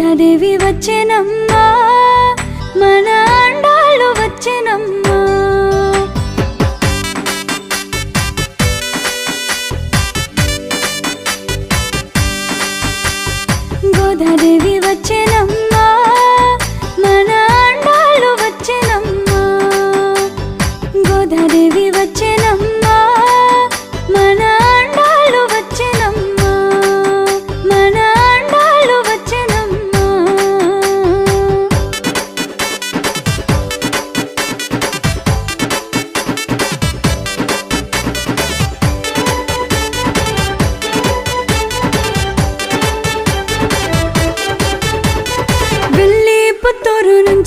సీతాదేవి వచ్చెనమ్మా మన అండాళ్ళు వచ్చెనమ్మా గోదాదేవి వచ్చెనమ్మా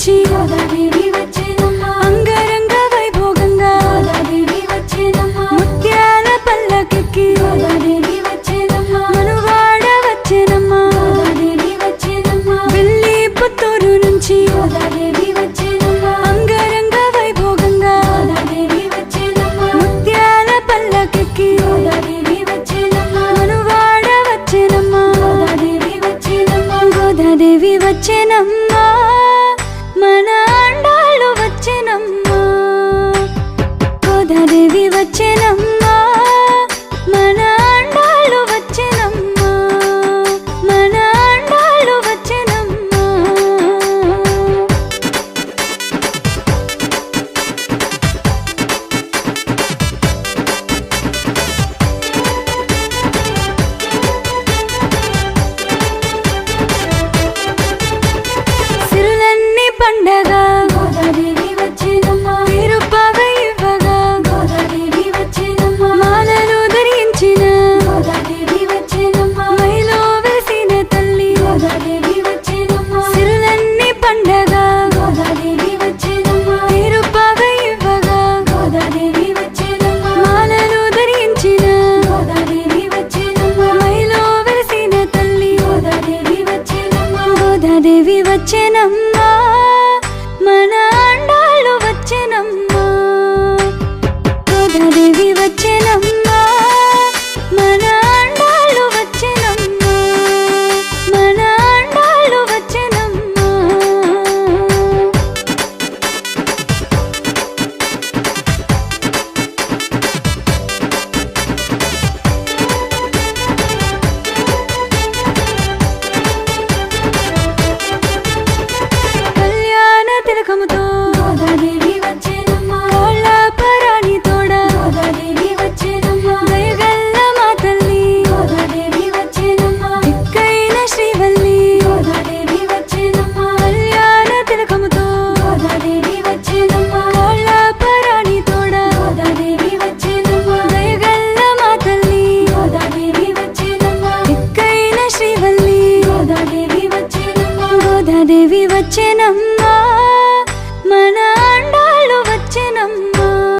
పుత్తూరు నుంచి గోదాదేవి వచ్చేనమ్మా అంగరంగ వైభోగంగా గోదాదేవి వచ్చేనమ్మా ముత్యాల పల్లకెక్కి గోదాదేవి వచ్చేనమ్మా మనువాడ వచ్చేనమ్మా. గోదాదేవి వచ్చేనమ్మా వెళ్ళి పుత్తూరు నుంచి గోదాదేవి వచ్చేనమ్మా అంగరంగ వైభోగంగా గోదాదేవి వచ్చేనమ్మా ముత్యాల పల్లకెక్కి గోదాదేవి వచ్చేనమ్మా మనువాడ వచ్చేనమ్మా గోదాదేవి వచ్చేనమ్మా. గోదాదేవి వచ్చేనమ్మా. వచ్చేనమ్మా గోదాదేవి వచ్చేనమ్మా. మన అండాలు వచ్చేనమ్మా. గోదాదేవి వచ్చేనమ్మా. దిక్కైన శ్రీవల్లి